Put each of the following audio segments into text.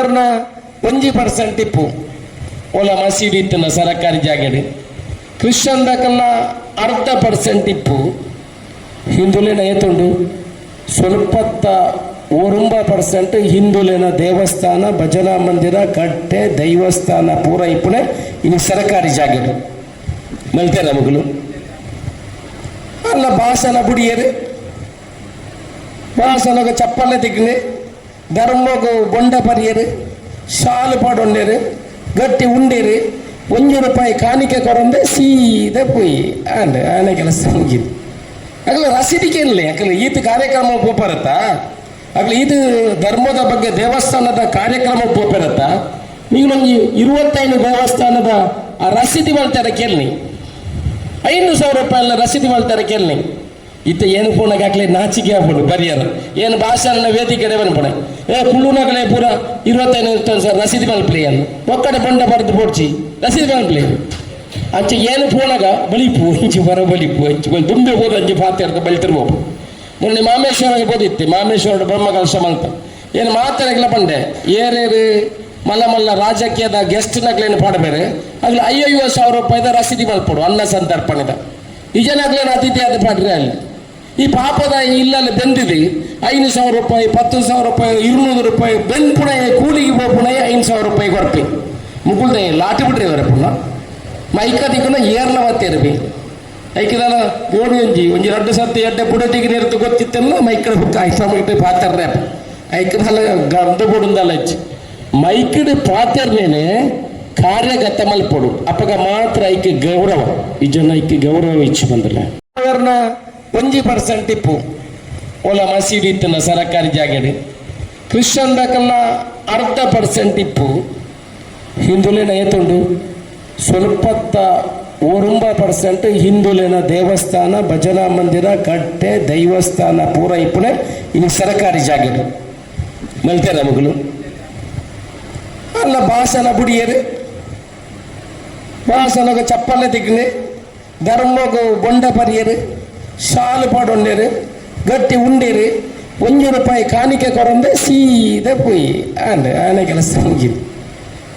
ಸಾಧಾರಣ ಒಂಜಿ ಪರ್ಸೆಂಟ್ ಇಪ್ಪು. ಒಲ ಮಸೀದಿ ಇತ್ತನ ಸರಕಾರಿ ಜಾಗಡಿ ಕ್ರಿಶ್ಚನ್ ದಕ್ಕಲ್ಲ ಅರ್ಧ ಪರ್ಸೆಂಟ್ ಇಪ್ಪು. ಹಿಂದುಲೇನ ಏತುಂಡು? ಸ್ವಲ್ಪತ್ತ ಓರುಂಬ ಪರ್ಸೆಂಟ್ ಹಿಂದುಲೇನ ದೇವಸ್ಥಾನ, ಭಜನಾ ಮಂದಿರ, ಕಟ್ಟೆ, ದೈವಸ್ಥಾನ ಪೂರ ಇಪ್ಪುನೆ ಇನ್ನು ಸರಕಾರಿ ಜಾಗಡು ಮಲ್ತೆ ನಮಗಲು ಅಲ್ಲ, ಭಾಷಣ ಬುಡಿಯರೆ. ಭಾಷಣಗ ಚಪ್ಪಲೆ ದಿಗ್ನೆ ಧರ್ಮಗು ಬೊಂಡ ಪರಿಯರು ಶಾಲು ಪಾಡೊಂಡೇರು, ಗಟ್ಟಿ ಉಂಡೇರು ಒಂಜು ರೂಪಾಯಿ ಕಾಣಿಕೆ ಕೊರಂದೆ ಸೀದಾ ಪೋಯಿ. ಆಂಡ್ ಆನೆ ಕೆಲಸ ಮುಗಿದು ಅಗಲ ರಸಿದಿಕೆ ಇರಲಿ ಯಾಕಂದ್ರೆ ಈತ ಕಾರ್ಯಕ್ರಮ ಪೋಪರತ್ತ? ಅಗಲ ಇದು ಧರ್ಮದ ಬಗ್ಗೆ ದೇವಸ್ಥಾನದ ಕಾರ್ಯಕ್ರಮ ಪೋಪರತ್ತ? ನೀವು ನಂಗೆ ಇರುವತ್ತೈದು ದೇವಸ್ಥಾನದ ಆ ರಸೀದಿ ಮಾಡ್ತಾರೆ ಕೇಳಿ ಐನೂರು ಸಾವಿರ ರೂಪಾಯಿ ರಸೀದಿ ಮಾಡ್ತಾರೆ ಕೇಳಿ ಇತ್ತ ಏನು ಫೋನಾಗ ಹಾಕ್ಲಿ? ನಾಚಿಕೆ ಆಗ್ಬಿಡು ಬರಿಯರು. ಏನು ಭಾಷಣ ವೇದಿಕೆ ಪಣೆ ಏ ಕುಳ್ಳುನಗಲೇ ಪೂರ ಇರುವತ್ತೈದು ಇರ್ತಾನೆ ಸರ್ ರಸೀದಿ ಮಲ್ಪ್ಲಿ ಅನ್ನು. ಒಕ್ಕಡೆ ಬಂಡ ಬರೆದು ಪೋಡ್ಚಿ ರಸೀದಿ ಮಲ್ಪ್ಲಿ ಅಂಚೆ ಏನು ಪೂರ್ಣಗ ಬಲಿಪು ಇಂಚಿ ಬರ ಬಲಿಪು ಇಂಚಿ ಬಲಿ ದುಂಬೆ ಹೋದ ಅಂಚಿ ಪಾತ್ರೆ ಬಲಿತಿರ್ಬೋದು. ಮೊನ್ನೆ ಮಾಮೇಶ್ವರ ಬೋದಿತ್ತೆ. ಮಾಮೇಶ್ವರ ಬ್ರಹ್ಮ ಕಲಶ ಮಂತ ಏನು ಮಾತಾಡಕ್ಲ ಬಂಡೆ ಏರೇರು ಮಲ್ಲ ಮಲ್ಲ ರಾಜಕೀಯದ ಗೆಸ್ಟ್ ನಗ್ಲೇನು ಪಾಡಬೇರೆ. ಅಲ್ಲಿ ಐವತ್ತು ಸಾವಿರ ರೂಪಾಯಿದ ರಸೀದಿ ಮಲ್ಪಡು ಅನ್ನ ಸಂತರ್ಪಣೆದ. ನಿಜನಾಗ್ಲೇನು ಅತಿಥಿ ಅದು ಪಾಡ್ರೆ ಅಲ್ಲಿ. ಈ ಪಾಪದ ಇಲ್ಲೆಲ್ಲ ಬೆಂದಿದೆ. ಐದು ಸಾವಿರ ರೂಪಾಯಿ, ಪತ್ತು ಸಾವಿರ ರೂಪಾಯಿ, ಇರುನೂರು ರೂಪಾಯಿ, ಬೆಂದ್ ಪುಣೆ, ಕೂಲಿಗೆ ಹೋಗಿ ಪುಣೆ ಐದು ಸಾವಿರ ರೂಪಾಯಿ ಕೊರಪಿ ಮುಗುಳ್ದೆ ಲಾಟಿ ಬಿಡ್ರಿ ಅವರ ಪುಣ್ಣ ಮೈಕದಿಕ್ಕನ ಏರ್ಲ ಮತ್ತೇರ್ಬಿ ಐಕಿದಾನ ಗೋಡು ಒಂಜಿ ಒಂಜಿ ರಡ್ಡು ಸತ್ತಿ ಎಡ್ಡೆ ಬುಡಟಿಗೆ ನೀರ್ತು ಗೊತ್ತಿತ್ತೆಲ್ಲ ಮೈಕಡ ಹುಕ್ಕ ಐಸಮಿಟ್ಟು ಪಾತರ್ರೆ ಐಕದಲ್ಲ ಗಂಧ ಬುಡುಂದಲ್ಲ ಅಜ್ಜಿ ಮೈಕಡ ಪಾತರ್ನೇನೆ ಕಾರ್ಯಗತ ಮಲ್ಪಡು. ಅಪ್ಪಗ ಮಾತ್ರ ಐಕೆ ಗೌರವ. ಈ ಜನ ಐಕೆ ಗೌರವ ಇಚ್ಚು ಬಂದಿಲ್ಲ ಒಂಜಿ ಪರ್ಸೆಂಟ್ ಇಪ್ಪು ಓಲ ಮಸೀದಿ ಇತ್ತಿನ ಸರಕಾರಿ ಜಾಗಡಿ ಕ್ರಿಶ್ಚನ್ ಬೇಕಲ್ಲ ಅರ್ಧ ಪರ್ಸೆಂಟ್ ಇಪ್ಪು ಹಿಂದುಳಿನ ಏತುಂಡು? ಸ್ವಲ್ಪತ್ತ ಓರುಂಬ ಪರ್ಸೆಂಟ್ ಹಿಂದುಳಿನ ದೇವಸ್ಥಾನ, ಭಜನಾ ಮಂದಿರ, ಕಟ್ಟೆ, ದೈವಸ್ಥಾನ ಪೂರ ಇಪ್ಪುನೆ ಇನ್ ಸರಕಾರಿ ಜಾಗಡು ಮಲ್ತೆ ನಮಗಳು ಅಲ್ಲ ಭಾಷಣ ಬುಡಿಯರು. ಭಾಷಣಗ ಚಪ್ಪಲೆ ತಿಗ್ನೆ ಧರ್ಮಗ ಬೊಂಡ ಪರಿಯರು. ಶಾಲು ಪಾಡೊಂಡೇರು, ಗಟ್ಟಿ ಉಂಡೇರು ಒಂಜು ರೂಪಾಯಿ ಕಾಣಿಕೆ ಕೊರಂದೆ ಸೀದೆ ಪುಯಿ. ಆಂಡ್ ಆನೆ ಕೆಲಸ ಮುಗಿದು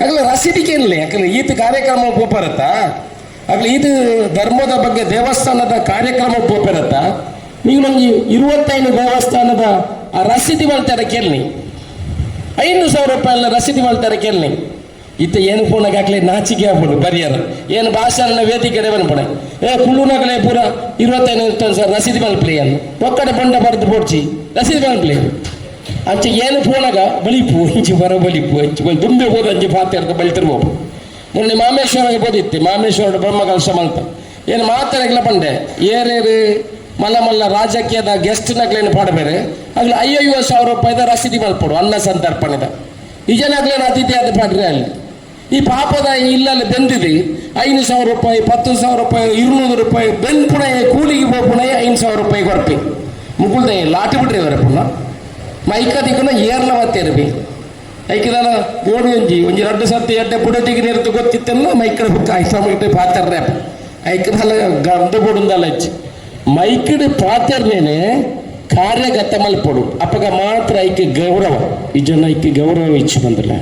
ಅಗಲ ರಸೀದಿಗೆ ಇರಲಿ ಯಾಕಂದ್ರೆ ಈತ ಕಾರ್ಯಕ್ರಮ ಗೋಪರತ್ತ ಅಗಲ ಇದು ಧರ್ಮದ ಬಗ್ಗೆ ದೇವಸ್ಥಾನದ ಕಾರ್ಯಕ್ರಮ ಗೋಪರತ್ತ ನೀವು ನಂಗೆ ಇರುವತ್ತೈದು ದೇವಸ್ಥಾನದ ಆ ರಸೀದಿ ಮಾಡ್ತಾರೆ ಕೇಳಿ ಐದು ಸಾವಿರ ರೂಪಾಯಿ ರಸೀದಿ ಮಾಡ್ತಾರೆ ಕೇಳಿ ಇತ್ತ ಏನು ಪೂರ್ಣಕ್ಕೆ ಹಾಕ್ಲಿ? ನಾಚಿಕೆ ಆಗ್ಬಿಡು ಬರಿಯರು. ಏನು ಭಾಷಣ ವೇದಿಕೆ ಪಣೆ ಏ ಕುಳ್ಳುನಗಲೇ ಪೂರ ಇರುವತ್ತೈದು ಇರ್ತಾನೆ ಸರ್, ರಸೀದಿ ಮಲ್ಪ್ಲಿ ಅನ್ನು. ಒಕ್ಕಡೆ ಬಂಡ ಬರೆದು ಪೋಡ್ಚಿ ರಸೀದಿ ಪ್ಲೇ ಅಂಚೆ ಏನು ಪೂರ್ಣಗ ಬಲಿಪು ಇಂಚಿ ಬರ ಬಲಿಪು ಬಲಿ ದುಂಬೆ ಹೋದ ಅಂಚಿ ಪಾತ್ರೆ ಬಲಿತಿರ್ಬೋದು ಮೊನ್ನೆ ಮಾಮೇಶ್ವರ ಬೋದಿತ್ತೆ. ಮಾಮೇಶ್ವರ ಬ್ರಹ್ಮ ಕಲಶ ಮಂತ ಏನು ಮಾತಾಡಕ್ಲ ಬಂಡೆ ಏರೇರು ಮಲ್ಲ ಮಲ್ಲ ರಾಜಕೀಯದ ಗೆಸ್ಟ್ ನಗ್ಲೇನು ಪಾಡಬೇರೆ? ಆಗ್ಲಿ ಐವತ್ತು ಸಾವಿರ ರೂಪಾಯಿದ ರಸೀದಿ ಮಲ್ಪಡು ಅನ್ನ ಸಂತರ್ಪಣೆದ. ನಿಜನಾಗ್ಲೇನು ಅತಿಥಿ ಆದ ಪಾಡ್ರೆ ಅಲ್ಲಿ? ಈ ಪಾಪದ ಇಲ್ಲೆಲ್ಲ ಬೆಂದಿದೆ. ಐದು ಸಾವಿರ ರೂಪಾಯಿ, ಪತ್ತು ಸಾವಿರ ರೂಪಾಯಿ, ಇರುನೂರು ರೂಪಾಯಿ, ಬೆನ್ ಪುಣೆ, ಕೂಲಿಗೆ ಹೋಗಿ ಐದು ಸಾವಿರ ರೂಪಾಯಿ ಕೊರಪಿ ಮುಗುಳ್ದೆ ಲಾಟಿ ಬಿಡ್ರಿ ಅವರ ಪುಣ್ಣ ಮೈಕದಿಕ್ಕನ ಏರ್ಲ ಮತ್ತೇರ್ಬಿ ಐಕಿದಾನ ಬೋಡಿ ಒಂಜಿ ಒಂಜಿ ರಡ್ಡು ಸತ್ತಿ ಎಡ್ಡೆ ಬುಡಟಿಗೆ ನೀರ್ತು ಗೊತ್ತಿತ್ತಲ್ಲ ಮೈಕಡ ಬುಕ್ಕ ಐಸಾಮಿಟ್ಟು ಪಾತರ್ರೆ ಐಕದಲ್ಲ ಗಂಧ ಬುಡುಂದಲ್ಲ ಅಜ್ಜಿ ಮೈಕಡ ಪಾತರ್ನೇನೆ ಕಾರ್ಯಗತ ಮಲ್ಪಡು. ಅಪ್ಪಗ ಮಾತ್ರ ಐಕೆ ಗೌರವ. ಈ ಜನ ಐಕೆ ಗೌರವ ಇಚ್ಚು ಬಂದಿಲ್ಲ